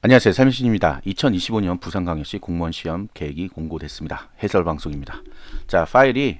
안녕하세요. 삼신입니다. 2025년 부산광역시 공무원 시험 계획이 공고됐습니다. 해설 방송입니다. 자, 파일이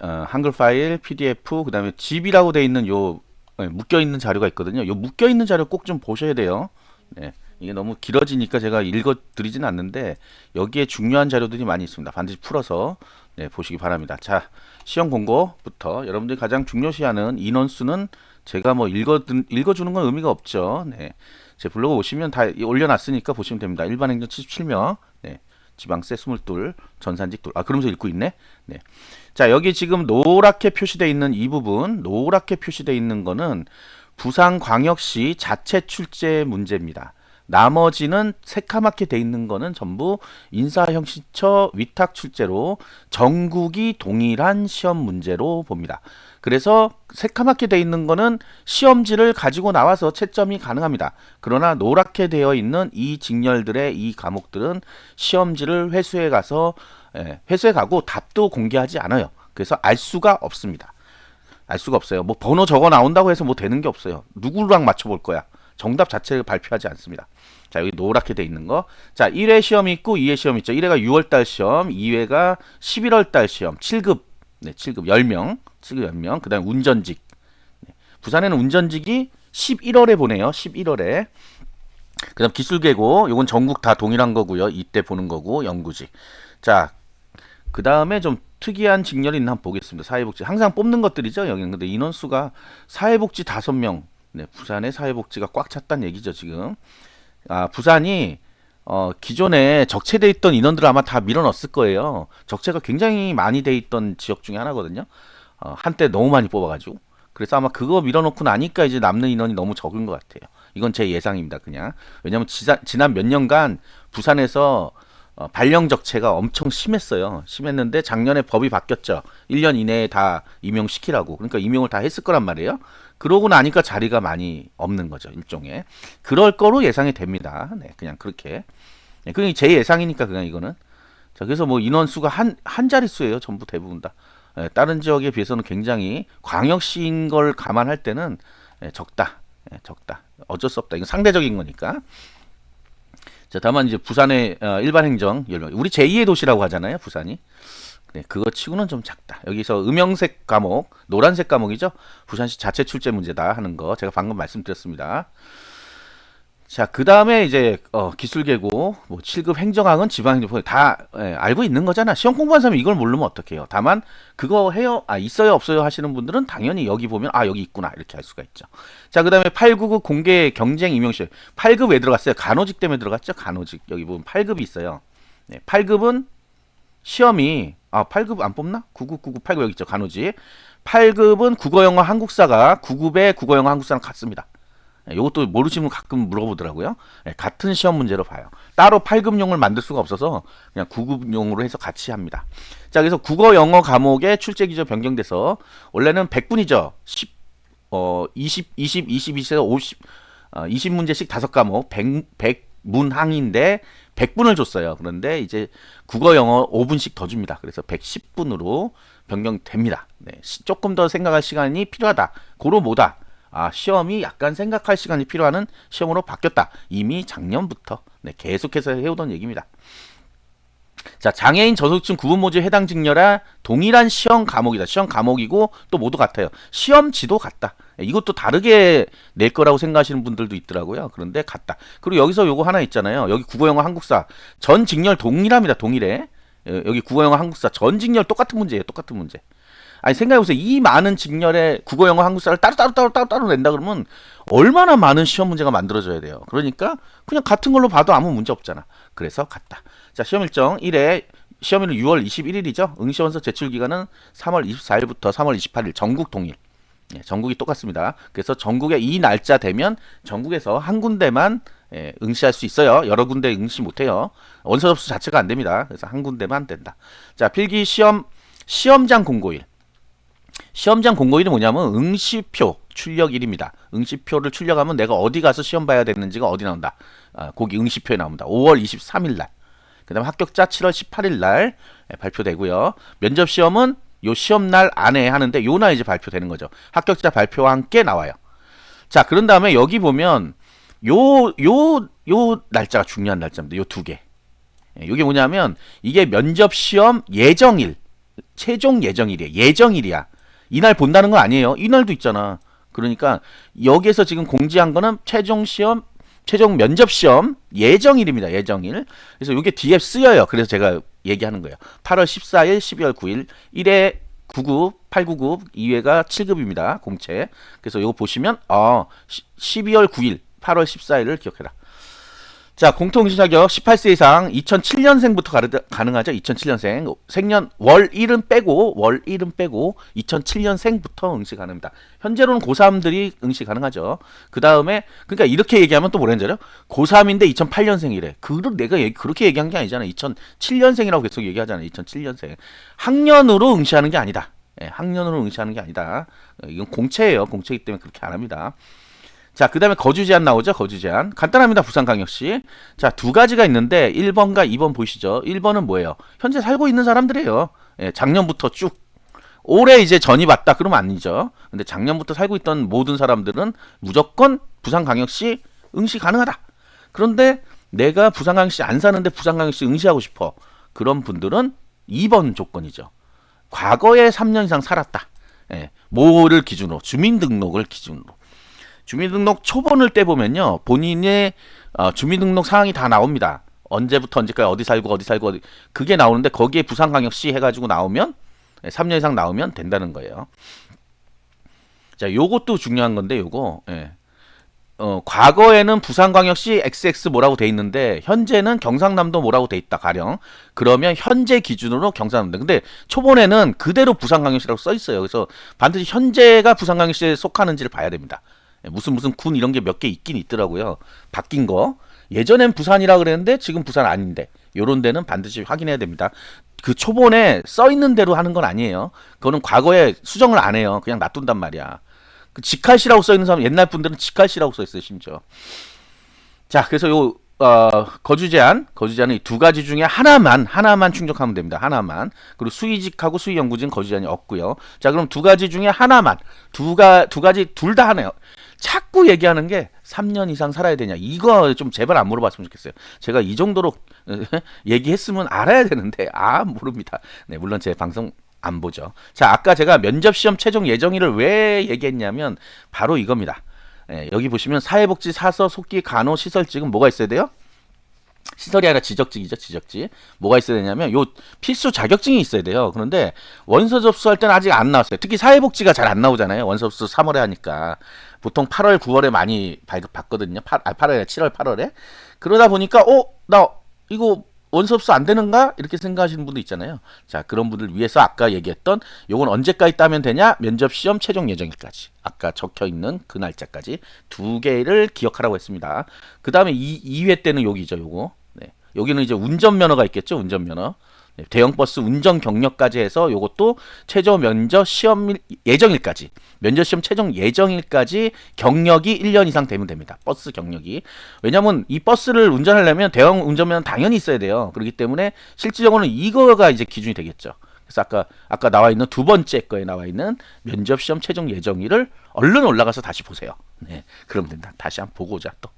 어, 한글 파일, PDF, 그다음에 집이라고 돼 있는 요 네, 묶여 있는 자료가 있거든요. 요 묶여 있는 자료 꼭 좀 보셔야 돼요. 네. 이게 너무 길어지니까 제가 읽어 드리진 않는데 여기에 중요한 자료들이 많이 있습니다. 반드시 풀어서 네, 보시기 바랍니다. 자, 시험 공고부터 여러분들이 가장 중요시하는 인원수는 제가 뭐 읽어 읽어 주는 건 의미가 없죠. 네. 제 블로그 오시면 다 올려놨으니까 보시면 됩니다. 일반 행정 77명, 네. 지방세 22, 전산직 둘. 아, 그러면서 읽고 있네. 네. 자, 여기 지금 노랗게 표시되어 있는 이 부분, 노랗게 표시되어 있는 거는 부산광역시 자체 출제 문제입니다. 나머지는 새카맣게 돼 있는 거는 전부 인사형식처 위탁 출제로 전국이 동일한 시험 문제로 봅니다. 그래서 새카맣게 돼 있는 거는 시험지를 가지고 나와서 채점이 가능합니다. 그러나 노랗게 되어 있는 이 직렬들의 이 과목들은 시험지를 회수해 가서 예, 회수해 가고 답도 공개하지 않아요. 그래서 알 수가 없습니다. 알 수가 없어요. 뭐 번호 적어 나온다고 해서 뭐 되는 게 없어요. 누구랑 맞춰볼 거야. 정답 자체를 발표하지 않습니다. 자, 여기 노랗게 돼 있는 거. 자, 1회 시험 있고 2회 시험 있죠. 1회가 6월 달 시험, 2회가 11월 달 시험. 7급. 네, 7급 10명. 7급 10명. 그다음에 운전직. 네, 부산에는 운전직이 11월에 보내요. 11월에. 그다음 기술계고 요건 전국 다 동일한 거고요. 이때 보는 거고 연구직. 자, 그 다음에 좀 특이한 직렬이 있나 한번 보겠습니다. 사회복지 항상 뽑는 것들이죠. 여기는 근데 인원수가 사회복지 5명. 네, 부산의 사회복지가 꽉 찼다는 얘기죠, 지금. 아, 부산이 어, 기존에 적체돼 있던 인원들을 아마 다 밀어넣었을 거예요. 적체가 굉장히 많이 돼 있던 지역 중에 하나거든요. 어, 한때 너무 많이 뽑아가지고. 그래서 아마 그거 밀어놓고 나니까 이제 남는 인원이 너무 적은 것 같아요. 이건 제 예상입니다, 그냥. 왜냐면 지난 몇 년간 부산에서 어, 발령 적체가 엄청 심했어요. 심했는데 작년에 법이 바뀌었죠. 1년 이내에 다 임용시키라고. 그러니까 임용을 다 했을 거란 말이에요. 그러고 나니까 자리가 많이 없는 거죠. 일종의. 그럴 거로 예상이 됩니다. 네, 그냥 그렇게. 네, 그게 제 예상이니까 그냥 이거는. 자, 그래서 뭐 인원수가 한, 한 자릿수예요. 전부 대부분 다. 네, 다른 지역에 비해서는 굉장히 광역시인 걸 감안할 때는 네, 적다. 네, 적다. 어쩔 수 없다. 이건 상대적인 거니까. 자, 다만 이제 부산의 어, 일반 행정 우리 제2의 도시라고 하잖아요. 부산이. 네, 그거 치고는 좀 작다. 여기서 음영색 과목, 노란색 과목이죠. 부산시 자체 출제 문제다 하는 거 제가 방금 말씀드렸습니다. 자, 그 다음에 이제 어, 기술계고 뭐 7급 행정학은 지방행정법 다 예, 알고 있는 거잖아. 시험 공부한 사람이 이걸 모르면 어떡해요. 다만 그거 해요, 아 있어요, 없어요 하시는 분들은 당연히 여기 보면 아 여기 있구나 이렇게 할 수가 있죠. 자, 그 다음에 899 공개 경쟁 임용시 8급 왜 들어갔어요? 간호직 때문에 들어갔죠. 간호직 여기 보면 8급이 있어요. 네, 8급은 시험이 아 8급 안 뽑나? 9999 8급 여기 있죠 간호지 8급은 국어영어 한국사가 9급의 국어영어 한국사랑 같습니다 이것도 예, 모르시면 가끔 물어보더라고요 네, 같은 시험 문제로 봐요 따로 8급용을 만들 수가 없어서 그냥 9급용으로 해서 같이 합니다 자 그래서 국어 영어 과목의 출제 기조 변경돼서 원래는 100분이죠 10, 어, 20, 20, 22에서 50 어, 20문제씩 5과목 100, 100 문항인데 100분을 줬어요. 그런데 이제 국어 영어 5분씩 더 줍니다. 그래서 110분으로 변경됩니다. 네, 조금 더 생각할 시간이 필요하다. 고로 뭐다? 아, 시험이 약간 생각할 시간이 필요한 시험으로 바뀌었다. 이미 작년부터 네, 계속해서 해오던 얘기입니다. 자, 장애인 저소득층 구분 모듈 해당 직렬화 동일한 시험 과목이다. 시험 과목이고 또 모두 같아요. 시험 지도 같다. 이것도 다르게 낼 거라고 생각하시는 분들도 있더라고요. 그런데 같다. 그리고 여기서 요거 하나 있잖아요. 여기 국어 영어 한국사 전 직렬 동일합니다. 동일해. 예, 여기 국어 영어 한국사 전 직렬 똑같은 문제예요. 똑같은 문제. 아니 생각해보세요. 이 많은 직렬의 국어 영어 한국사를 따로 따로 따로 따로 따로 낸다 그러면 얼마나 많은 시험 문제가 만들어져야 돼요. 그러니까 그냥 같은 걸로 봐도 아무 문제 없잖아. 그래서 같다. 자 시험 일정 1회 시험일은 6월 21일이죠. 응시원서 제출 기간은 3월 24일부터 3월 28일 전국 동일. 예, 전국이 똑같습니다. 그래서 전국에 이 날짜 되면 전국에서 한 군데만 예, 응시할 수 있어요. 여러 군데 응시 못해요. 원서 접수 자체가 안 됩니다. 그래서 한 군데만 된다. 자, 필기 시험 시험장 공고일. 시험장 공고일이 뭐냐면 응시표 출력일입니다. 응시표를 출력하면 내가 어디 가서 시험 봐야 되는지가 어디 나온다. 아, 거기 응시표에 나옵니다. 5월 23일 날. 그 다음 합격자 7월 18일 날 예, 발표되고요. 면접 시험은 요 시험 날 안에 하는데 요 날 이제 발표되는 거죠. 합격자 발표와 함께 나와요. 자, 그런 다음에 여기 보면 요, 요, 요 날짜가 중요한 날짜입니다. 요 두 개. 예, 이게 뭐냐면 이게 면접 시험 예정일, 최종 예정일이야. 예정일이야. 이날 본다는 건 아니에요. 이날도 있잖아. 그러니까 여기에서 지금 공지한 거는 최종 시험, 최종 면접 시험 예정일입니다. 예정일. 그래서 이게 뒤에 쓰여요. 그래서 제가 얘기하는 거예요. 8월 14일, 12월 9일, 1회 9급, 899, 2회가 7급입니다. 공채. 그래서 이거 보시면 어, 12월 9일, 8월 14일을 기억해라. 자, 공통응시 자격 18세 이상 2007년생부터 가르, 가능하죠. 2007년생. 생년 월 1은 빼고 월 1은 빼고 2007년생부터 응시 가능합니다. 현재로는 고3들이 응시 가능하죠. 그다음에 그러니까 이렇게 얘기하면 또줄 알아요? 고3인데 2008년생이래. 그걸 내가 얘기, 그렇게 얘기한 게 아니잖아. 2007년생이라고 계속 얘기하잖아. 2007년생. 학년으로 응시하는 게 아니다. 예, 학년으로 응시하는 게 아니다. 어, 이건 공채예요. 공채이기 때문에 그렇게 안 합니다. 자, 그 다음에 거주 제한 나오죠? 거주 제한. 간단합니다. 부산광역시. 자, 두 가지가 있는데 1번과 2번 보이시죠? 1번은 뭐예요? 현재 살고 있는 사람들이에요. 예, 작년부터 쭉. 올해 이제 전이 왔다 그러면 아니죠. 근데 작년부터 살고 있던 모든 사람들은 무조건 부산광역시 응시 가능하다. 그런데 내가 부산광역시 안 사는데 부산광역시 응시하고 싶어. 그런 분들은 2번 조건이죠. 과거에 3년 이상 살았다. 예, 뭐를 기준으로 주민등록을 기준으로. 주민등록 초본을 떼보면요. 본인의 어, 주민등록 사항이 다 나옵니다. 언제부터 언제까지 어디 살고 어디 살고 어디 그게 나오는데 거기에 부산광역시 해가지고 나오면 3년 이상 나오면 된다는 거예요. 자, 요것도 중요한 건데 요거 예. 어, 과거에는 부산광역시 XX 뭐라고 돼 있는데 현재는 경상남도 뭐라고 돼 있다 가령 그러면 현재 기준으로 경상남도 근데 초본에는 그대로 부산광역시라고 써 있어요 그래서 반드시 현재가 부산광역시에 속하는지를 봐야 됩니다 예, 무슨 무슨 군 이런 게 몇 개 있긴 있더라고요. 바뀐 거. 예전엔 부산이라 그랬는데 지금 부산 아닌데. 요런 데는 반드시 확인해야 됩니다. 그 초본에 써 있는 대로 하는 건 아니에요. 그거는 과거에 수정을 안 해요. 그냥 놔둔단 말이야. 그 직할시라고 써 있는 사람 옛날 분들은 직할시라고 써 있어요, 심지어. 자, 그래서 요 어, 거주 제한, 거주 제한은 두 가지 중에 하나만 하나만 충족하면 됩니다. 하나만. 그리고 수의직하고 수의연구진 거주 제한이 없고요. 자, 그럼 두 가지 중에 하나만 두가 두 가지 둘 다 하네요. 자꾸 얘기하는 게 3년 이상 살아야 되냐. 이거 좀 제발 안 물어봤으면 좋겠어요. 제가 이 정도로 얘기했으면 알아야 되는데 아 모릅니다. 네, 물론 제 방송 안 보죠. 자, 아까 제가 면접 시험 최종 예정일을 왜 얘기했냐면 바로 이겁니다. 예, 여기 보시면 사회복지 사서 속기 간호 시설 지금 뭐가 있어야 돼요? 시설이 아니라 지적직이죠, 지적직. 뭐가 있어야 되냐면 요 필수 자격증이 있어야 돼요. 그런데 원서 접수할 때는 아직 안 나왔어요. 특히 사회복지가 잘 안 나오잖아요. 원서 접수 3월에 하니까 보통 8월, 9월에 많이 발급받거든요. 8, 아, 8월에 7월, 8월에. 그러다 보니까 어, 나 이거 원서 접수 안 되는가? 이렇게 생각하시는 분도 있잖아요. 자, 그런 분들 위해서 아까 얘기했던 요건 언제까지 따면 되냐? 면접 시험 최종 예정일까지. 아까 적혀 있는 그 날짜까지 두 개를 기억하라고 했습니다. 그다음에 2, 2회 때는 여기죠, 요거. 네. 여기는 이제 운전면허가 있겠죠, 운전면허. 네, 대형 버스 운전 경력까지 해서 요것도 최저 면접 시험 예정일까지 면접 시험 최종 예정일까지 경력이 1년 이상 되면 됩니다. 버스 경력이. 왜냐면 이 버스를 운전하려면 대형 운전면허 당연히 있어야 돼요. 그렇기 때문에 실질적으로는 이거가 이제 기준이 되겠죠. 그래서 아까 아까 나와 있는 두 번째 거에 나와 있는 면접 시험 최종 예정일을 얼른 올라가서 다시 보세요. 네, 그럼 된다. 다시 한번 보고 오자 또.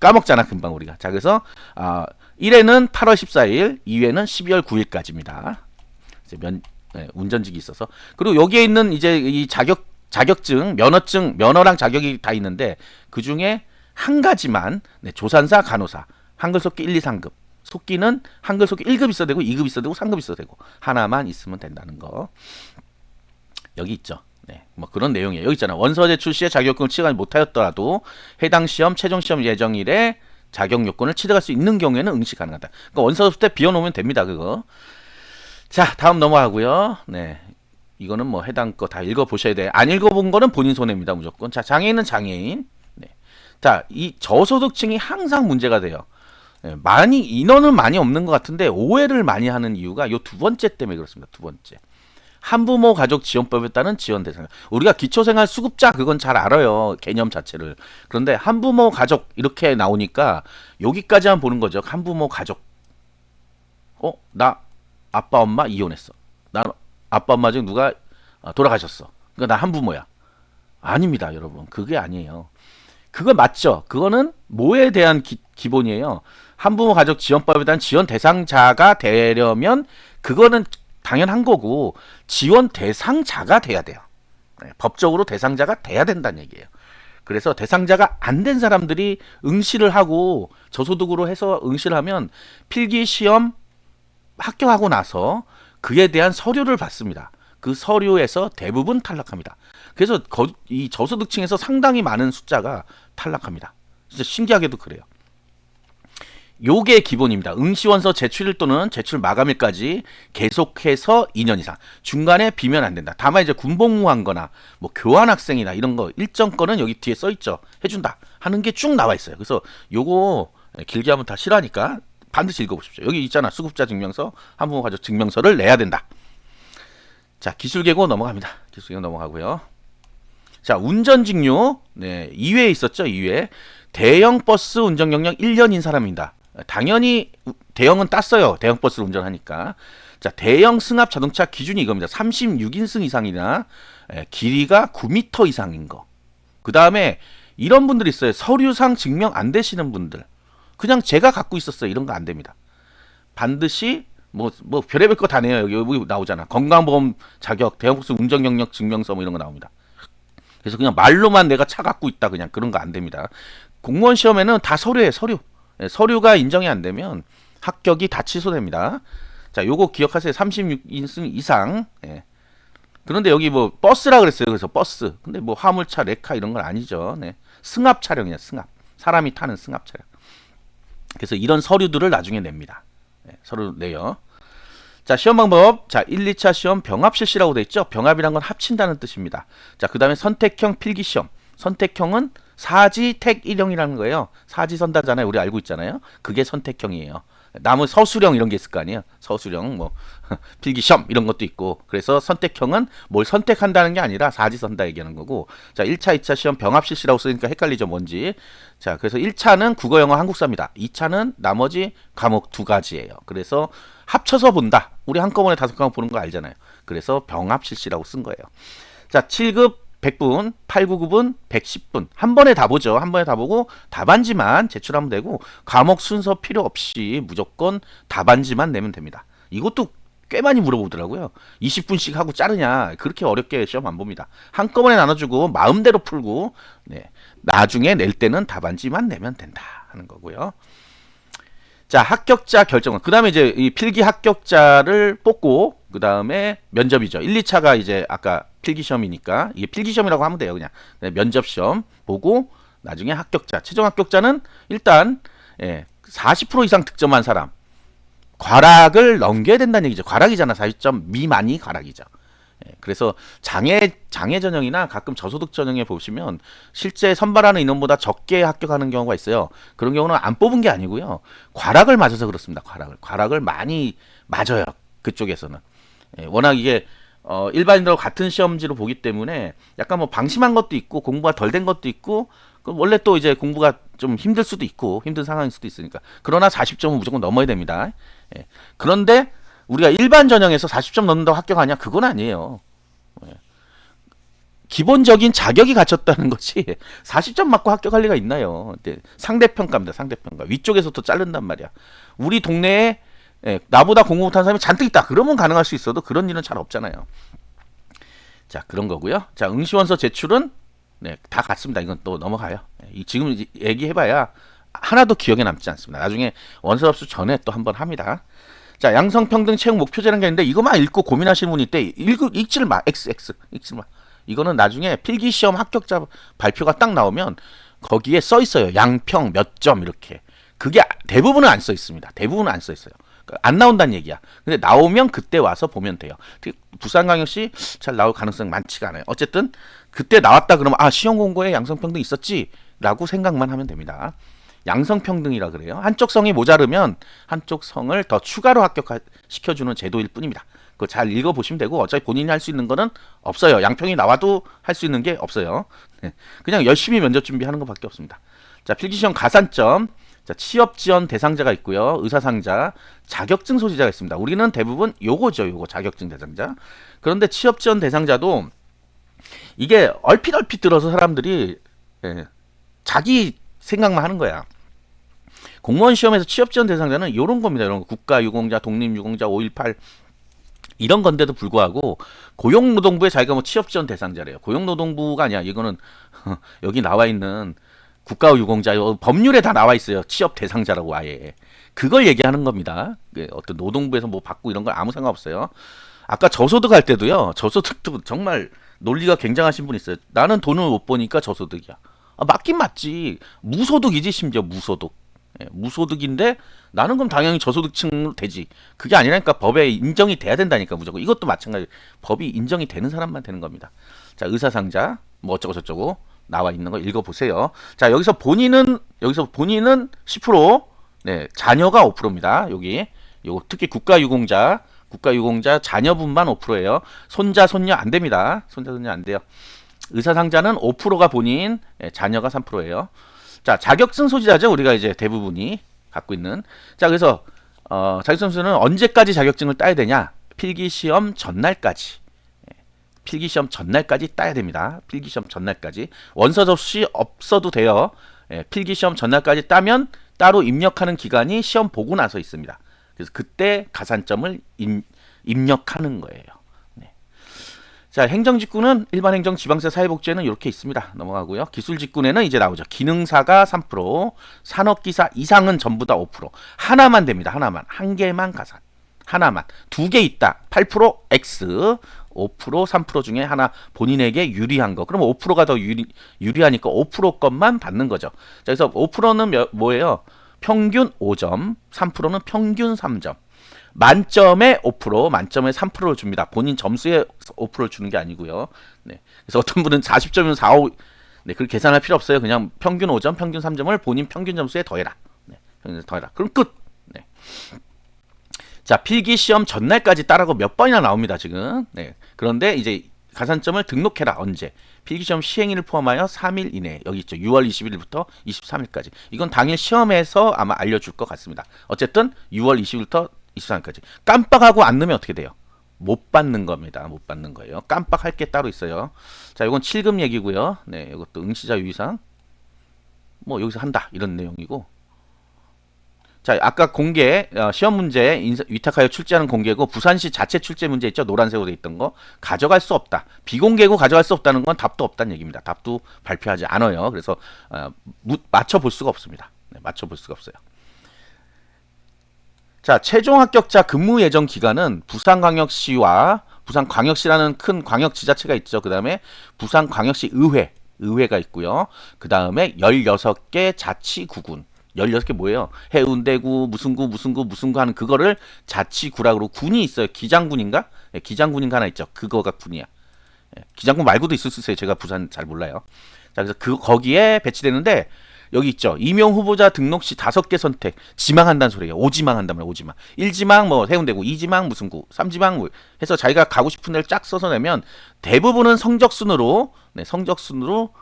까먹잖아 금방 우리가. 자 그래서 아 1회는 8월 14일, 2회는 12월 9일까지입니다. 이제 면 네, 운전직이 있어서 그리고 여기에 있는 이제 이 자격 자격증, 면허증, 면허랑 자격이 다 있는데 그 중에 한 가지만 네, 조산사, 간호사, 한글 속기 1, 2, 3급. 속기는 한글 속기 1급 있어야 되고 2급 있어야 되고 3급 있어야 되고 하나만 있으면 된다는 거. 여기 있죠. 네, 뭐 그런 내용이에요. 여기 있잖아. 원서 제 출 시에 자격증을 취득하지 못하였더라도 해당 시험 최종 시험 예정일에 자격 요건을 취득할 수 있는 경우에는 응시 가능하다. 그러니까 원서 때 비워놓으면 됩니다. 그거. 자, 다음 넘어가고요. 네. 이거는 뭐 해당 거 다 읽어 보셔야 돼. 안 읽어 본 거는 본인 손해입니다. 무조건. 자, 장애인은 장애인. 네. 자, 이 저소득층이 항상 문제가 돼요. 네, 많이 인원은 많이 없는 것 같은데 오해를 많이 하는 이유가 요 두 번째 때문에 그렇습니다. 두 번째. 한부모 가족 지원법에 따른 지원 대상. 우리가 기초생활 수급자 그건 잘 알아요. 개념 자체를. 그런데 한부모 가족 이렇게 나오니까 여기까지만 보는 거죠. 한부모 가족. 어, 나 아빠 엄마 이혼했어. 나 아빠 엄마 중 누가 돌아가셨어. 그러니까 나 한부모야. 아닙니다, 여러분. 그게 아니에요. 그거 맞죠? 그거는 뭐에 대한 기, 기본이에요. 한부모 가족 지원법에 대한 지원 대상자가 되려면 그거는 당연한 거고 지원 대상자가 돼야 돼요. 네, 법적으로 대상자가 돼야 된다는 얘기예요. 그래서 대상자가 안 된 사람들이 응시를 하고 저소득으로 해서 응시를 하면 필기 시험 합격하고 나서 그에 대한 서류를 받습니다. 그 서류에서 대부분 탈락합니다. 그래서 거, 이 저소득층에서 상당히 많은 숫자가 탈락합니다. 진짜 신기하게도 그래요. 요게 기본입니다. 응시원서 제출일 또는 제출 마감일까지 계속해서 2년 이상. 중간에 비면 안 된다. 다만 이제 군복무한 거나 뭐 교환 학생이나 이런 거 일정 건은 여기 뒤에 써 있죠. 해 준다. 하는 게 쭉 나와 있어요. 그래서 요거 길게 하면 다 싫어하니까 반드시 읽어 보십시오. 여기 있잖아. 수급자 증명서, 한부모 가족 증명서를 내야 된다. 자, 기술 계고 넘어갑니다. 기술 계고 넘어가고요. 자, 운전 직료. 네, 2회 있었죠. 2회. 대형 버스 운전 경력 1년인 사람입니다. 당연히 대형은 땄어요. 대형 버스를 운전하니까. 자, 대형 승합 자동차 기준이 이겁니다. 36인승 이상이나 예, 길이가 9m 이상인 거. 그 다음에 이런 분들 있어요. 서류상 증명 안 되시는 분들. 그냥 제가 갖고 있었어요. 이런 거 안 됩니다. 반드시 뭐, 뭐, 별의별 거 다 내요. 여기, 여기 나오잖아. 건강보험 자격, 대형버스 운전 경력 증명서 뭐 이런 거 나옵니다. 그래서 그냥 말로만 내가 차 갖고 있다. 그냥 그런 거 안 됩니다. 공무원 시험에는 다 서류예요. 서류. 예, 서류가 인정이 안 되면 합격이 다 취소됩니다. 자, 요거 기억하세요. 36인승 이상. 예. 그런데 여기 뭐 버스라 그랬어요. 그래서 버스. 근데 뭐 화물차, 레카 이런 건 아니죠. 네. 승합 차량이야, 승합. 사람이 타는 승합 차량. 그래서 이런 서류들을 나중에 냅니다. 네, 서류 내요. 자, 시험 방법. 자, 1, 2차 시험 병합 실시라고 돼 있죠? 병합이란 건 합친다는 뜻입니다. 자, 그다음에 선택형 필기 시험. 선택형은 사지 택 일형이라는 거예요. 사지 선다잖아요. 우리 알고 있잖아요. 그게 선택형이에요. 남은 서술형 이런 게 있을 거 아니에요. 서술형 뭐 필기 시험 이런 것도 있고. 그래서 선택형은 뭘 선택한다는 게 아니라 사지 선다 얘기하는 거고. 자, 1차, 2차 시험 병합 실시라고 쓰니까 헷갈리죠. 뭔지. 자, 그래서 1차는 국어, 영어, 한국사입니다. 2차는 나머지 과목 두 가지예요. 그래서 합쳐서 본다. 우리 한꺼번에 다섯 과목 보는 거 알잖아요. 그래서 병합 실시라고 쓴 거예요. 자, 7급 100분, 899분, 110분. 한 번에 다 보죠. 한 번에 다 보고 답안지만 제출하면 되고 과목 순서 필요 없이 무조건 답안지만 내면 됩니다. 이것도 꽤 많이 물어보더라고요. 20분씩 하고 자르냐. 그렇게 어렵게 시험 안 봅니다. 한꺼번에 나눠주고 마음대로 풀고 네. 나중에 낼 때는 답안지만 내면 된다 하는 거고요. 자, 합격자 결정은 그 다음에 이제 이 필기 합격자를 뽑고 그 다음에 면접이죠. 1, 2차가 이제 아까 필기 시험이니까 이게 필기 시험이라고 하면 돼요. 그냥 네, 면접 시험 보고 나중에 합격자, 최종 합격자는 일단 예, 40% 이상 득점한 사람 과락을 넘겨야 된다는 얘기죠. 과락이잖아. 40점 미만이 과락이죠. 예, 그래서 장애 장애 전형이나 가끔 저소득 전형에 보시면 실제 선발하는 인원보다 적게 합격하는 경우가 있어요. 그런 경우는 안 뽑은 게 아니고요. 과락을 맞아서 그렇습니다. 과락을 과락을 많이 맞아요. 그쪽에서는 예, 워낙 이게 어, 일반인들하고 같은 시험지로 보기 때문에 약간 뭐 방심한 것도 있고 공부가 덜 된 것도 있고 그 원래 또 이제 공부가 좀 힘들 수도 있고 힘든 상황일 수도 있으니까 그러나 40점은 무조건 넘어야 됩니다. 예. 그런데 우리가 일반 전형에서 40점 넘는다고 합격하냐? 그건 아니에요. 예. 기본적인 자격이 갖췄다는 것이 40점 맞고 합격할 리가 있나요? 상대평가입니다. 상대평가. 위쪽에서 또 자른단 말이야. 우리 동네에 예, 나보다 공부 못하는 사람이 잔뜩 있다. 그러면 가능할 수 있어도 그런 일은 잘 없잖아요. 자, 그런 거고요. 자, 응시원서 제출은 네, 다 같습니다. 이건 또 넘어가요. 예, 지금 얘기해봐야 하나도 기억에 남지 않습니다. 나중에 원서 접수 전에 또 한번 합니다. 자, 양성평등 채용 목표제라는 게 있는데 이것만 읽고 고민하시는 분이 있대. 읽, 읽지를 마. XX. 읽지 마. 이거는 나중에 필기 시험 합격자 발표가 딱 나오면 거기에 써 있어요. 양평 몇 점 이렇게. 그게 대부분은 안 써 있습니다. 대부분은 안 써 있어요. 그러니까 안 나온다는 얘기야. 근데 나오면 그때 와서 보면 돼요. 부산광역시 잘 나올 가능성 많지가 않아요. 어쨌든 그때 나왔다 그러면 아 시험 공고에 양성평등 있었지라고 생각만 하면 됩니다. 양성평등이라 그래요. 한쪽 성이 모자르면 한쪽 성을 더 추가로 합격시켜주는 제도일 뿐입니다. 그거 잘 읽어보시면 되고 어차피 본인이 할 수 있는 거는 없어요. 양평이 나와도 할 수 있는 게 없어요. 네. 그냥 열심히 면접 준비하는 것밖에 없습니다. 자 필기시험 가산점 자, 취업 지원 대상자가 있고요. 의사 상자, 자격증 소지자가 있습니다. 우리는 대부분 요거죠. 요거 자격증 대상자. 그런데 취업 지원 대상자도 이게 얼핏 얼핏 들어서 사람들이 예, 자기 생각만 하는 거야. 공무원 시험에서 취업 지원 대상자는 이런 겁니다. 이런 거. 국가 유공자, 독립 유공자, 518 이런 건데도 불구하고 고용노동부에 자기가 뭐 취업 지원 대상자래요. 고용노동부가 아니야. 이거는 여기 나와 있는 국가 유공자 요 법률에 다 나와 있어요. 취업 대상자라고 아예. 그걸 얘기하는 겁니다. 그 어떤 노동부에서 뭐 받고 이런 건 아무 상관없어요. 아까 저소득 할 때도요. 저소득도 정말 논리가 굉장하신 분 있어요. 나는 돈을 못 버니까 저소득이야. 아, 맞긴 맞지. 무소득이지 심지어 무소득. 예, 무소득인데 나는 그럼 당연히 저소득층으로 되지. 그게 아니라니까 법에 인정이 돼야 된다니까 무조건. 이것도 마찬가지. 법이 인정이 되는 사람만 되는 겁니다. 자 의사상자 뭐 어쩌고 저쩌고 나와 있는 거 읽어보세요. 자 여기서 본인은 여기서 본인은 10%네 자녀가 5%입니다. 여기 요 특히 국가유공자 국가유공자 자녀분만 5%예요. 손자 손녀 안 됩니다. 손자 손녀 안 돼요. 의사상자는 5%가 본인, 예, 자녀가 3%예요. 자, 자격증 소지자죠. 우리가 이제 대부분이 갖고 있는. 자, 그래서 어, 자격증 소지는 언제까지 자격증을 따야 되냐? 필기 시험 전날까지. 예, 필기 시험 전날까지 따야 됩니다. 필기 시험 전날까지. 원서 접수 없어도 돼요. 예, 필기 시험 전날까지 따면 따로 입력하는 기간이 시험 보고 나서 있습니다. 그래서 그때 가산점을 임, 입력하는 거예요. 네. 자, 행정직군은 일반 행정 지방세 사회복지에는 이렇게 있습니다. 넘어가고요. 기술직군에는 이제 나오죠. 기능사가 3%, 산업기사 이상은 전부 다 5%. 하나만 됩니다. 하나만. 한 개만 가산. 하나만. 두 개 있다. 8% X, 5% 3% 중에 하나 본인에게 유리한 거. 그럼 5%가 더 유리, 유리하니까 5% 것만 받는 거죠. 자, 그래서 5%는 몇, 뭐예요? 평균 5점, 3%는 평균 3점. 만점에 5%, 만점에 3%를 줍니다. 본인 점수에 5%를 주는 게 아니고요. 네. 그래서 어떤 분은 40점이면 4, 5, 네, 그렇게 계산할 필요 없어요. 그냥 평균 5점, 평균 3점을 본인 평균 점수에 더해라. 네, 평균 더해라. 그럼 끝. 네. 자, 필기 시험 전날까지 따라고 몇 번이나 나옵니다, 지금. 네. 그런데 이제 가산점을 등록해라. 언제? 필기시험 시행일을 포함하여 3일 이내. 여기 있죠. 6월 20일부터 23일까지. 이건 당일 시험에서 아마 알려줄 것 같습니다. 어쨌든 6월 20일부터 23일까지. 깜빡하고 안 넣으면 어떻게 돼요? 못 받는 겁니다. 못 받는 거예요. 깜빡할 게 따로 있어요. 자, 이건 7급 얘기고요. 네, 이것도 응시자 유의사항. 뭐 여기서 한다 이런 내용이고. 자, 아까 공개 어, 시험 문제 위탁하여 출제하는 공개고 부산시 자체 출제 문제 있죠? 노란색으로 돼 있던 거. 가져갈 수 없다. 비공개고 가져갈 수 없다는 건 답도 없다는 얘기입니다. 답도 발표하지 않아요. 그래서 어, 무, 맞춰 볼 수가 없습니다. 네, 맞춰 볼 수가 없어요. 자 최종 합격자 근무 예정 기간은 부산광역시와 부산광역시라는 큰 광역지자체가 있죠. 그 다음에 부산광역시 의회 의회가 있고요. 그 다음에 16개 자치구군 16개 뭐예요? 해운대구, 무슨 구, 무슨 구, 무슨 구 하는 그거를 자치구라고 군이 있어요. 기장군인가? 예, 기장군인가 하나 있죠. 그거가 군이야. 예, 기장군 말고도 있을 수 있어요. 제가 부산 잘 몰라요. 자, 그래서 그 거기에 배치되는데 여기 있죠. 임용 후보자 등록 시 다섯 개 선택. 지망한다는 소리예요. 오지망한단 말이에요. 오지망. 1지망 뭐 해운대구, 2지망 무슨 구, 3지망 뭐 해서 자기가 가고 싶은 데를 쫙 써서 내면 대부분은 성적 순으로 네, 성적 순으로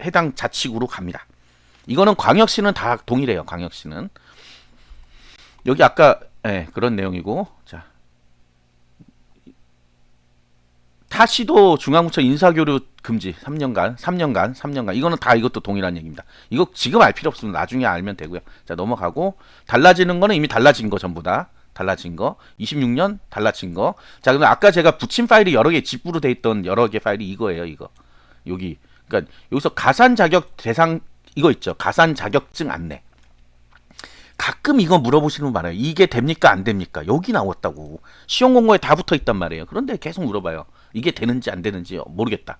해당 자치구로 갑니다. 이거는 광역시는 다 동일해요. 광역시는 여기 아까 예, 그런 내용이고 자 타시도 중앙부처 인사교류 금지 3년간 3년간 3년간 이거는 다 이것도 동일한 얘기입니다. 이거 지금 알 필요 없습니다. 나중에 알면 되고요. 자 넘어가고 달라지는 거는 이미 달라진 거 전부 다 달라진 거 26년 달라진 거. 자 그럼 아까 제가 붙인 파일이 여러 개 집으로 돼 있던 여러 개 파일이 이거예요. 이거 여기 그러니까 여기서 가산 자격 대상 이거 있죠. 가산 자격증 안내. 가끔 이거 물어보시는 분 많아요. 이게 됩니까? 안 됩니까? 여기 나왔다고. 시험 공고에 다 붙어 있단 말이에요. 그런데 계속 물어봐요. 이게 되는지 안 되는지 모르겠다.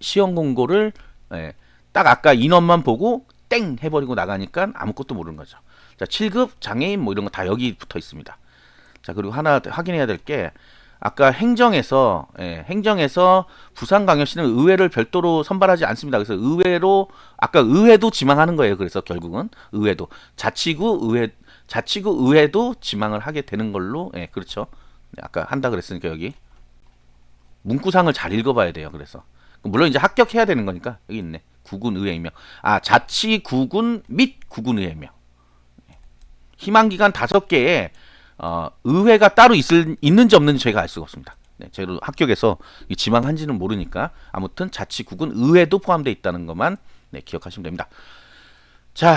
시험 공고를 예, 딱 아까 인원만 보고 땡 해버리고 나가니까 아무것도 모르는 거죠. 자, 7급 장애인 뭐 이런 거 다 여기 붙어 있습니다. 자, 그리고 하나 확인해야 될 게 아까 행정에서 예, 행정에서 부산광역시는 의회를 별도로 선발하지 않습니다. 그래서 의회로 아까 의회도 지망하는 거예요. 그래서 결국은 의회도 자치구 의회 자치구 의회도 지망을 하게 되는 걸로 예, 그렇죠. 네, 아까 한다 그랬으니까 여기 문구상을 잘 읽어봐야 돼요. 그래서 물론 이제 합격해야 되는 거니까 여기 있네. 구군 의회이며 아 자치구군 및 구군 의회며 희망 기간 다섯 개에 어, 의회가 따로 있을, 있는지 없는지 저희가 알 수가 없습니다. 네, 저희도 합격해서 지망한지는 모르니까 아무튼 자치국은 의회도 포함되어 있다는 것만 네, 기억하시면 됩니다. 자,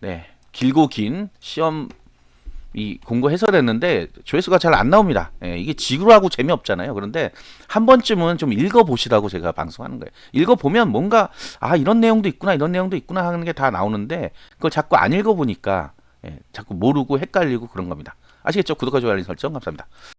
네, 길고 긴 시험 이 공고 해설했는데 조회수가 잘 안 나옵니다. 예, 이게 지루하고 재미없잖아요. 그런데 한 번쯤은 좀 읽어보시라고 제가 방송하는 거예요. 읽어보면 뭔가 아 이런 내용도 있구나 이런 내용도 있구나 하는 게 다 나오는데 그걸 자꾸 안 읽어보니까 예, 자꾸 모르고 헷갈리고 그런 겁니다. 아시겠죠? 구독과 좋아요 알림 설정 감사합니다.